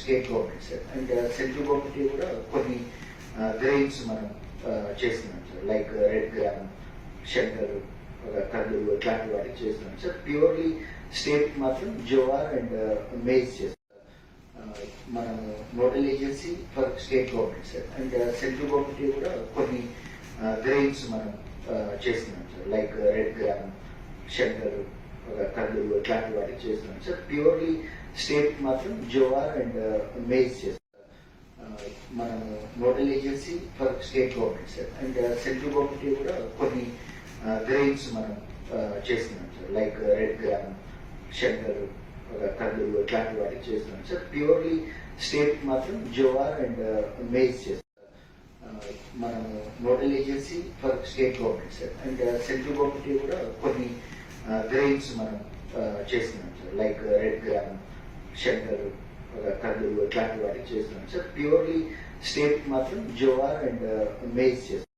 State government sir. And central government కూడా కొన్ని grains మనం చేస్తున్నాం సార్. లైక్ రెడ్ గ్రామ్ శంకర్ కళ్ళు ఇట్లాంటి వాటికి చేస్తున్నాం సార్. ప్యూర్లీ స్టేట్ మాత్రం జోవార్ అండ్ మేజ్ చేస్తాం మన nodal agency for state government sir. And central government కూడా కొన్ని గ్రెయిన్స్ మనం చేస్తున్నాం సార్. లైక్ రెడ్ గ్రామ్ శంకర్ కర్నూలు ఇట్లాంటి వాటికి చేస్తున్నాం సార్ ప్యూర్లీ స్టేట్ మాత్రం జోవార్ అండ్ మేజ్ చేస్తాం మన nodal agency for state government sir and central government కూడా కొన్ని గ్రెయిన్స్ మనం చేస్తున్నాం సార్ లైక్ రెడ్ గ్రామ్ శంకర్ కర్నూలు ఇట్లాంటి వాటికి చేస్తున్నాం సార్ ప్యూర్లీ స్టేట్ మాత్రం జోవార్ అండ్ మేజ్ చేస్తాం మన nodal agency for state government sir and central government కూడా కొన్ని గ్రెయిన్స్ మనం చేస్తున్నాం సార్. లైక్ రెడ్ గ్రామ్ శంకర్ కళ్ళు ఇట్లాంటి వాటికి చేస్తున్నాం సార్. ప్యూర్లీ స్టేట్ మాత్రం జోవార్ అండ్ uh, మేజ్ చేస్తాం